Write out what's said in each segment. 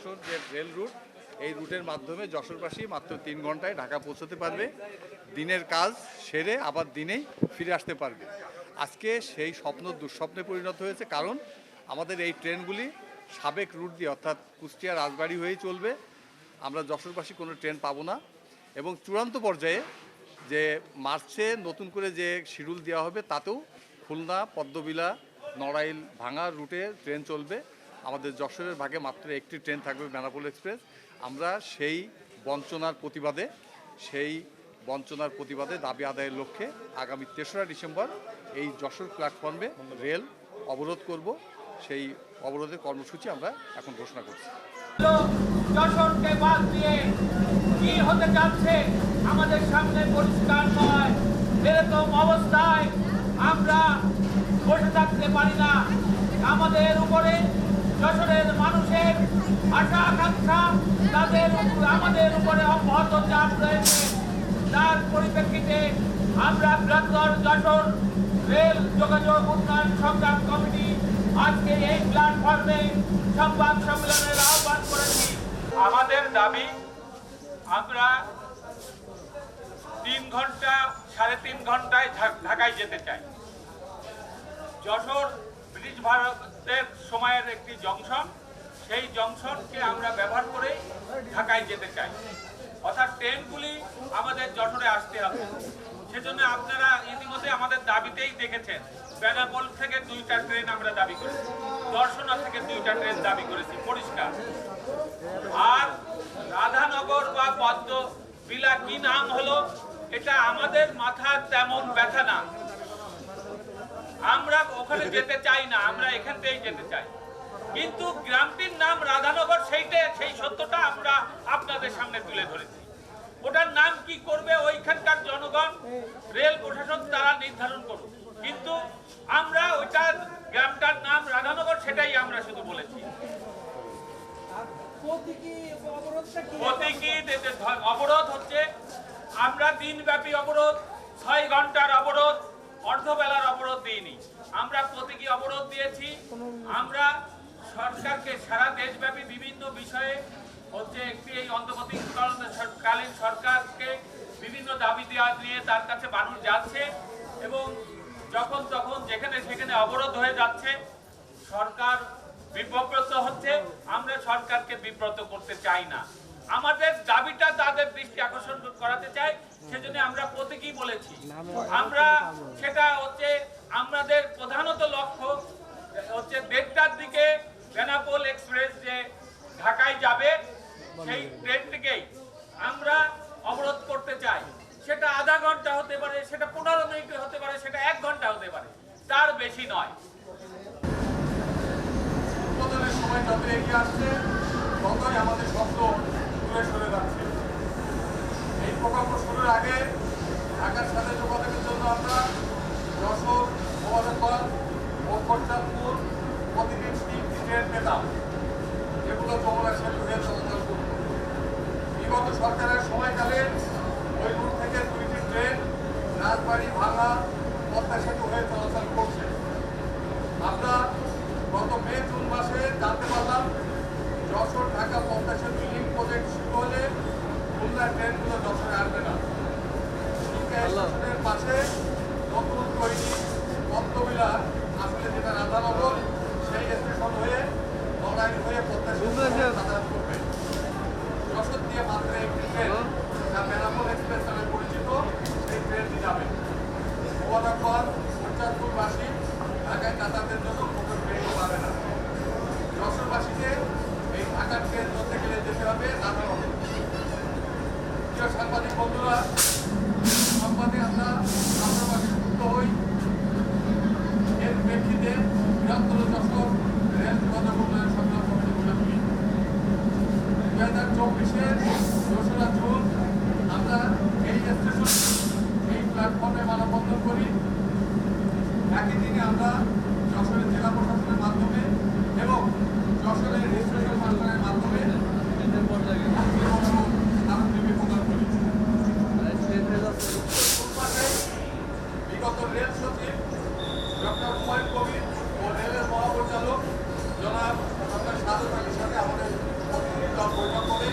যশোর যে rail root এই রুটের মাধ্যমে যশোরবাসী মাত্র তিন ঘন্টায় ঢাকা পৌঁছতে পারবে। দিনের কাজ সেরে আবার দিনেই ফিরে আসতে পারবে। আজকে সেই স্বপ্ন দুঃস্বপ্নে পরিণত হয়েছে, কারণ আমাদের এই ট্রেনগুলি সাবেক রুট দিয়ে, অর্থাৎ কুষ্টিয়া রাজবাড়ি হয়েই চলবে। আমরা যশোরবাসী কোনো ট্রেন পাবো না। এবং চূড়ান্ত পর্যায়ে যে মার্চে নতুন করে যে শিডিউল দেওয়া হবে, তাতেও খুলনা, পদ্মবিলা, নড়াইল, ভাঙা রুটে ট্রেন চলবে। আমাদের যশোরের ভাগে মাত্র একটি ট্রেন থাকবে বেনাপোল এক্সপ্রেস। আমরা সেই বঞ্চনার প্রতিবাদে, সেই বঞ্চনার প্রতিবাদে দাবি আদায়ের লক্ষ্যে আগামী তেসরা ডিসেম্বর এই যশোর প্ল্যাটফর্মে রেল অবরোধ করব। সেই অবরোধের কর্মসূচি আমরা এখন ঘোষণা করছি। যশোরকে বাদ দিয়ে হতে আমাদের সামনে পরিষ্কার নয়। এরকম অবস্থায় আমরা বসে থাকতে পারি না। আমাদের উপরে যশোরের মানুষের আশা আকাঙ্ক্ষা তাদের আমাদের উপরে অব্যাহত চাপ রয়েছে। তার পরিপ্রেক্ষিতে আমরা বৃহত্তর যশোর রেল যোগাযোগ উন্নয়ন সংগ্রাম কমিটি আজকে এই প্ল্যাটফর্মে সংবাদ সম্মেলনের আহ্বান করেছি। আমাদের দাবি, আমরা তিন ঘণ্টা সাড়ে তিন ঘন্টায় ঢাকায় যেতে চাই। যশোর ব্রিটিশ ভারতের সময়ের একটি জংশন, সেই জংশনকে আমরা ব্যবহার করে ঢাকায় যেতে চাই। অর্থাৎ ট্রেনগুলি আমাদের যশোরে আসতে হবে। সেজন্য আপনারা ইতিমধ্যে আমাদের দাবিতেই দেখেছেন, বেনাপোল থেকে দুইটা ট্রেন আমরা দাবি করেছি, দর্শনা থেকে দুইটা ট্রেন দাবি করেছি, পরিষ্কার। আর রাধানগর বা পদ্ম বিলা কি নাম হলো, এটা আমাদের মাথার তেমন ব্যথা না। আমরা ওখানে যেতে চাই না, আমরা এখান থেকেই যেতে চাই। কিন্তু গ্রামটির নাম রাধানগর, সেইটা, সেই সত্যটা আমরা আপনাদের সামনে তুলে ধরেছি। ওটার নাম কি করবে ওইখানকার জনগণ? রেল প্রশাসন তারা নির্ধারণ করুক। কিন্তু আমরা ওইটার গ্রামটার নাম রাধানগর, সেটাই আমরা শুধু বলেছি। অবরোধ হচ্ছে, আমরা দিনব্যাপী অবরোধ, ছয় ঘণ্টার অবরোধ অর্ধবেলার অবরোধ দিইনি। আমরা প্রতীকী অবরোধ দিয়েছি। আমরা সরকারকে সারা দেশব্যাপী বিভিন্ন বিষয়ে হচ্ছে একটি এই অন্তর্বর্তীকালীন সরকারকে বিভিন্ন দাবি দেওয়া নিয়ে তার কাছে মানুষ যাচ্ছে এবং যখন তখন যেখানে সেখানে অবরোধ হয়ে যাচ্ছে, সরকার বিব্রত হচ্ছে। আমরা সরকারকে বিব্রত করতে চাই না। আমাদের দাবিটা তাদের দৃষ্টি আকর্ষণ করাতে চাই, সেজন্য আমরা প্রতীকী বলেছি। আমরা সেটা হচ্ছে আমাদের প্রধানত লক্ষ্য হচ্ছে দেড়টার দিকে বেনাপোল এক্সপ্রেস যে ঢাকায় যাবে, সেই ট্রেনটিকেই আমরা অবরোধ করতে চাই। সেটা আধা ঘণ্টা হতে পারে, সেটা পনেরো মিনিট হতে পারে, সেটা এক ঘণ্টা হতে পারে, তার বেশি নয়। সময় যত এগিয়ে আসছে, ততই আমাদের শব্দ দূরে সরে যাচ্ছে? এই প্রকল্প শুরুর আগে ঢাকার সাথে যোগাযোগের জন্য আমরা যশোর মোবারকবাদ ও কোটচাঁদপুর প্রতিদিন তিনটি ট্রেন পেতাম যেগুলো যমুনা সেতু হয়ে চলাচল করত। বিগত সরকারের সময়কালে ওই রুট থেকে দুইটি ট্রেন রাজবাড়ি ভাঙা পদ্মা সেতু হয়ে চলাচল করছে আমরা গত মে জুন মাসে জানতে পারলাম যশোর ঢাকা পদ্মা সেতু লিঙ্ক প্রজেক্ট শুরু হলে খুলনা ট্রেনগুলো যশোরে আসবে না শিক্ষা স্টেশনের পাশে তৈরি পদ্মবিলা আসলে যেটা রাধানগর সেই স্টেশন হয়ে নড়াইল হয়ে যাতায়াত করবে। যশোর দিয়ে মাত্র একটি ট্রেন যা এক্সপ্রেস নামে পরিচিত সেই ট্রেনটি যাবে। মোবারকবাদ উচ্চারপুরবাসী ঢাকায় যাতায়াতের জন্য রেল সচিব ডক্টর হুমায়ুন কবির ও রেলের মহাপরিচালক জনাব ডক্টর সাদত আলীর সাথে আমাদের প্রতিনিধি বৈঠক করে।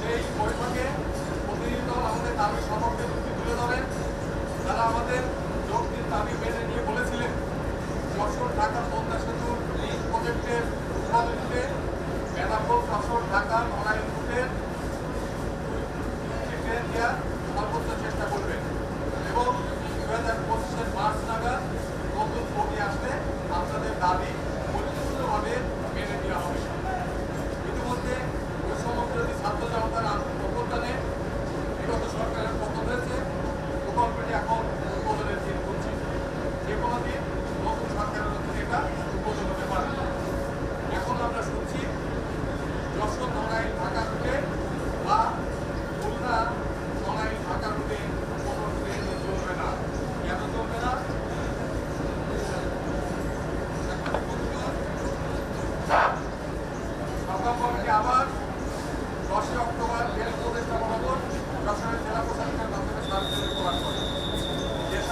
সেই বৈঠকে প্রতিনিধি দল আমাদের দাবি সমর্থে যুক্তি তুলে ধরেন। তারা আমাদের যৌক্তির দাবি মেনে নিয়ে বলেছিলেন, যশোর ঢাকা পদ্মা সেতু এই প্রজেক্টের উৎপাদনীতে বেনাপুর যশোর ঢাকা, নড়াইল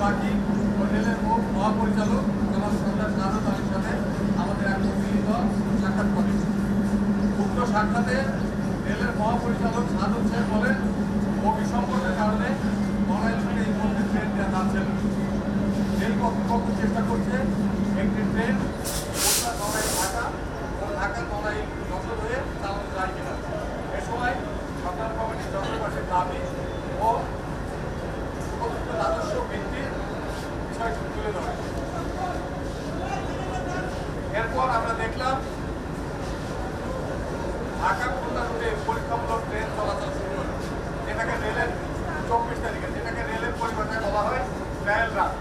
ও রেলের মহাপরিচালক, জনাব সর্দার শাহাদ আলীর সাথে আমাদের এক দল সাক্ষাৎ করে উক্ত সাক্ষাতে রেলের মহাপরিচালক সাধন সাহেব বলেন সংকটের কারণে নড়াইল থেকে এই মধ্যে ট্রেন দেওয়া যাচ্ছে রেল কর্তৃপক্ষ চেষ্টা করছে একটি ট্রেন ঢাকা ও ঢাকা নড়াইল যশোর হয়ে চালানো যায় কিনা এ সময় সরকার কমিটির যশোরবাসীর দাবি ও উপযুক্ত রাজস্ব বৃদ্ধির বিষয়টি তুলে ধরে এরপর আমরা ঢাকা খুলনা রুটে পরীক্ষামূলক ট্রেন চলাচল শুরু হলো। যেটাকে রেলের চব্বিশ তারিখে, যেটাকে রেলের পরিভাষায় বলা হয় ট্রায়াল রান।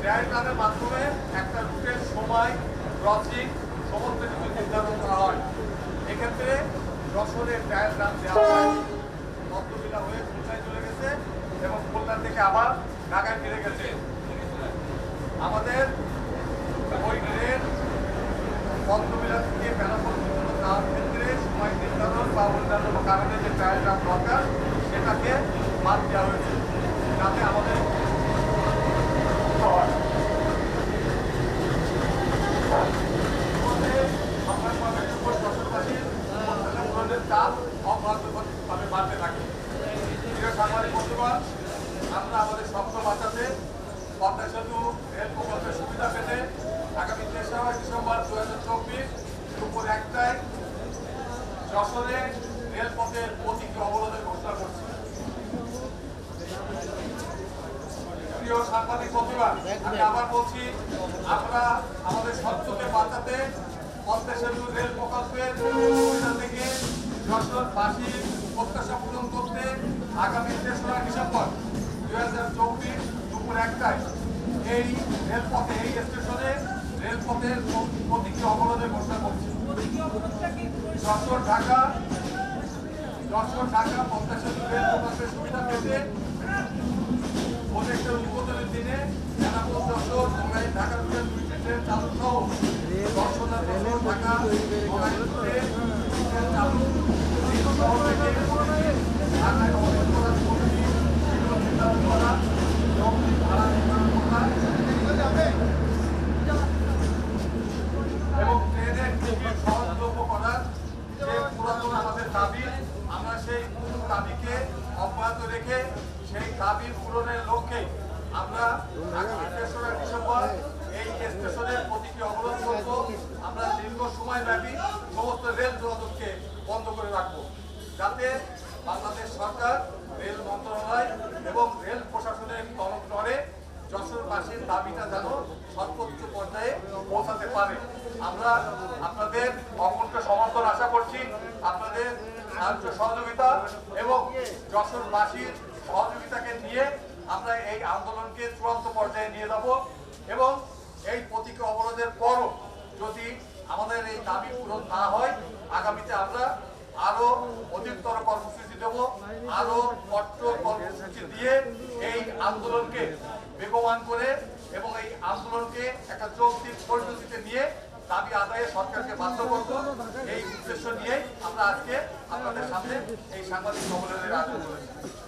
ট্রায়াল রানের মাধ্যমে একটা রুটের সময়, ক্রসিং, সমস্ত কিছু নির্ধারণ করা হয়। এক্ষেত্রে যশোরে ট্রায়াল রান দেওয়া হয়। মধ্যবিলা হয়ে খুলনায় চলে গেছে এবং খুলনা থেকে আবার ঢাকায় ফিরে গেছে। আমাদের ওই ট্রেন পদ্মবিলা থেকে পর্যন্ত যাওয়ার ক্ষেত্রে সময় নির্ধারণ বা অন্যান্য কারণে যে ট্রায়াল দরকার, সেটাকে বাদ দেওয়া হয়েছে। যাতে আমাদের চাপ অব্যাহতভাবে বাড়তে থাকে সাংবাদিক বন্ধুগণ আমরা আমাদের স্বপ্ন বাঁচাতে, পদ্মা সেতু রেল প্রকল্পের সুবিধা পেতে আগামী তেসরা ডিসেম্বর দু হাজার চব্বিশ দুপুর একটায় যশোরে রেলপথের প্রতীকী অবরোধের ঘোষণা করছি। প্রিয় সাংবাদিক বন্ধুরা, আমি আবার বলছি আমরা আমাদের সত্যকে বাঁচাতে পদ্মা সেতু রেল প্রকল্পের থেকে যশোরবাসীর প্রত্যাশা পূরণ করতে আগামী তেসরা ডিসেম্বর দুই হাজার চব্বিশ দুপুর একটায় এই রেলপথে, এই স্টেশনে রেলপথের প্রতীকী অবরোধের ঘোষণা করছি। যশোর ঢাকা যশোর ঢাকা পদ্মা সেতু রেল সুবিধা পেতে প্রজেক্টের উদ্বোধনের দিনে বেনাপোল যশোর নড়াইল ঢাকা রুটের দুইটি ট্রেন চালু সহ যশোর ঢাকা নড়াইল রুটে চালু এই শহর থেকে ঢাকায় অবস্থান করার কমিটি এগুলো নির্ধারণ করা এবং ভাড়া নির্ধারণ করা এবং ট্রেনের টিকিট সহজলভ্য করার যে পুরাতন আমাদের দাবি আমরা সেই মূল দাবিকে অব্যাহত রেখে সেই দাবি পূরণের লক্ষ্যে আমরা তেসরা ডিসেম্বর এই স্টেশনের প্রতীকী অবরোধ করব। আমরা দীর্ঘ সময় ব্যাপী সমস্ত রেল যোগাযোগকে বন্ধ করে রাখব। যাতে বাংলাদেশ সরকার, রেল মন্ত্রণালয় এবং রেল প্রশাসনের ধরে যশোরবাসীর দাবিটা যেন সর্বোচ্চ পর্যায়ে পৌঁছাতে পারে। আমরা আপনাদের অকুণ্ঠ সমর্থন আশা করছি। আপনাদের সাহায্য সহযোগিতা এবং যশোরবাসীর সহযোগিতাকে নিয়ে আমরা এই আন্দোলনকে চূড়ান্ত পর্যায়ে নিয়ে যাব এবং এই প্রতীকী অবরোধের পরও যদি আমাদের এই দাবি পূরণ না হয়, আগামীতে আমরা আরও অধিকতর কর্মসূচি দেব আরও কঠোর কর্মসূচি দিয়ে এই আন্দোলনকে বেগবান করে এবং এই আন্দোলনকে একটা যৌক্তিক পরিণতিতে নিয়ে দাবি আদায়ে সরকারকে বাধ্য করব। এই উদ্দেশ্য নিয়েই আমরা আজকে আপনাদের সামনে এই সাংবাদিক সম্মেলনের আয়োজন করেছি।